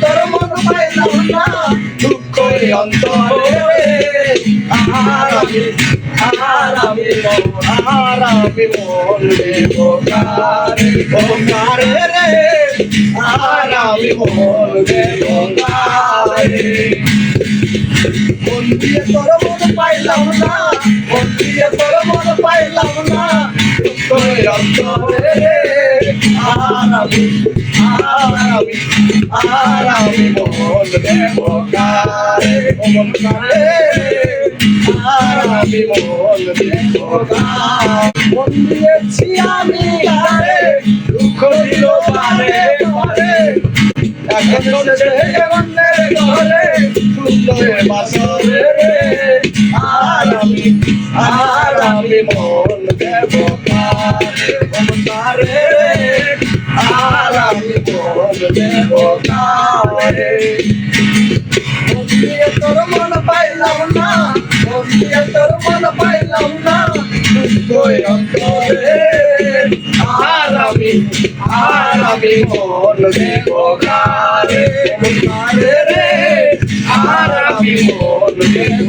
পাইলাম না দুঃখ অন্তরে আর আমি আর আমি আর আমি বলবে বোকারে বোকারে রে। আর আমি বলবে বোকারে মন দিয়ে তোর মন পাইলাম না, মন দিয়ে তোর মন পাইলাম না তোর অন্তরে রে আর আমি আর আমি আর আমি বলবে বোকারে মন করে আর আমি বলবে বোকারে মন দিয়েছি আমি আরে দুঃখ দিল পারে পারে এখন শেষে মনের ঘরে সুন্দর বাসরে রে আর আমি আর আমি মন কারে তোর মন পাইলাম না তোর মন পাইলাম না আর আমি আর আমি মন দেব কারে রে আর আমি মন দেব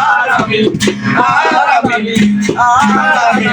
আর আমি আর আমি আর আমি